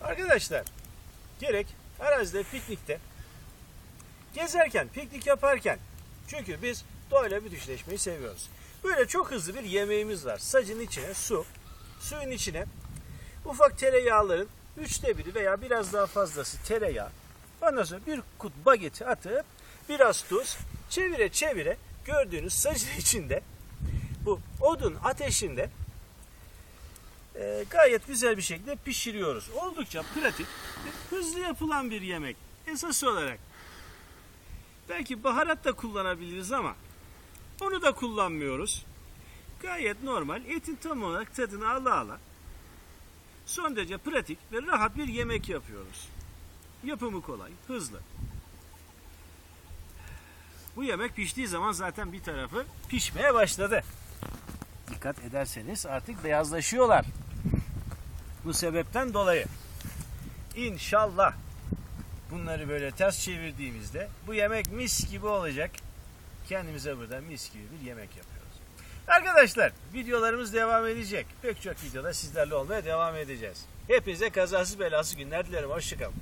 Arkadaşlar gerek arazide piknikte gezerken, piknik yaparken çünkü biz doğayla bütünleşmeyi seviyoruz. Böyle çok hızlı bir yemeğimiz var. Sacın içine su, suyun içine ufak tereyağların üçte biri veya biraz daha fazlası tereyağı. Ondan sonra bir kut bageti atıp biraz tuz çevire çevire gördüğünüz sacın içinde bu odun ateşinde e, gayet güzel bir şekilde pişiriyoruz. Oldukça pratik, ve hızlı yapılan bir yemek. Esas olarak belki baharat da kullanabiliriz ama onu da kullanmıyoruz. Gayet normal etin tam olarak tadını ala ala son derece pratik ve rahat bir yemek yapıyoruz. Yapımı kolay, hızlı. Bu yemek piştiği zaman zaten bir tarafı pişmeye başladı. Dikkat ederseniz artık beyazlaşıyorlar. Bu sebepten dolayı inşallah bunları böyle ters çevirdiğimizde bu yemek mis gibi olacak. Kendimize burada mis gibi bir yemek yapıyoruz. Arkadaşlar videolarımız devam edecek. Pek çok videoda sizlerle olmaya devam edeceğiz. Hepinize kazasız belasız günler dilerim. Hoşçakalın.